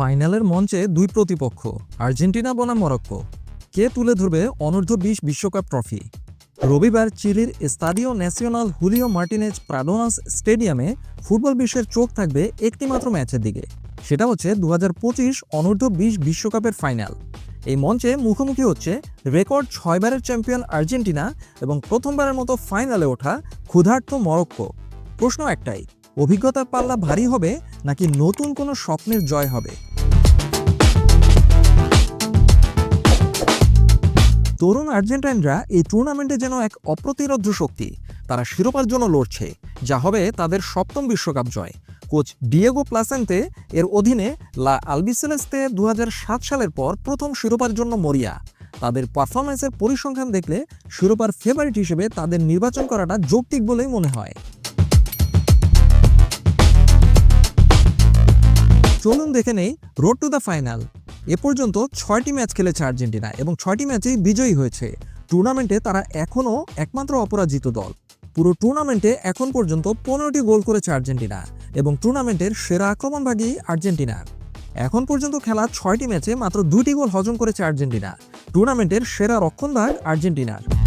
ফাইনালের মঞ্চে দুই প্রতিপক্ষ, আর্জেন্টিনা বনাম মরক্কো। কে তুলে ধরবে অনূর্ধ্ব বিশ বিশ্বকাপ ট্রফি? রবিবার চিলির Estadio National Julio Martinez Pradanos স্টেডিয়ামে ফুটবল বিশ্বের চোখ থাকবে একটিমাত্র ম্যাচের দিকে। সেটা হচ্ছে দু হাজার পঁচিশ অনূর্ধ্ব বিশ বিশ্বকাপের ফাইনাল। এই মঞ্চে মুখোমুখি হচ্ছে রেকর্ড ছয়বারের চ্যাম্পিয়ন আর্জেন্টিনা এবং প্রথমবারের মতো ফাইনালে ওঠা ক্ষুধার্ত মরক্কো। প্রশ্ন একটাই, অভিজ্ঞতার পাল্লা ভারী হবে নাকি নতুন কোনো স্বপ্নের জয় হবে? তরুণ আর্জেন্টাইনরা এই টুর্নামেন্টে যেন এক অপ্রতিরোধ্য শক্তি। তারা শিরোপার জন্য লড়ছে, যা হবে তাদের সপ্তম বিশ্বকাপ জয়। কোচ ডিয়েগো প্লাসেন্তে এর অধীনে লা আলবিসেলেস্তে দু সালের পর প্রথম শিরোপার জন্য মরিয়া। তাদের পারফরমেন্সের পরিসংখ্যান দেখলে শিরোপার ফেভারিট হিসেবে তাদের নির্বাচন করাটা যৌক্তিক বলেই মনে হয়। চলুন দেখে নেই রোড টু দ্য ফাইনাল এ পর্যন্ত ছয়টি ম্যাচ খেলেছে আর্জেন্টিনা এবং ছয়টি ম্যাচেই বিজয়ী হয়েছে। টুর্নামেন্টে তারা এখনও একমাত্র অপরাজিত দল। পুরো টুর্নামেন্টে এখন পর্যন্ত পনেরোটি গোল করেছে আর্জেন্টিনা এবং টুর্নামেন্টের সেরা আক্রমণভাগী আর্জেন্টিনা। এখন পর্যন্ত খেলা ছয়টি ম্যাচে মাত্র দুটি গোল হজম করেছে আর্জেন্টিনা। টুর্নামেন্টের সেরা রক্ষণভাগ আর্জেন্টিনার।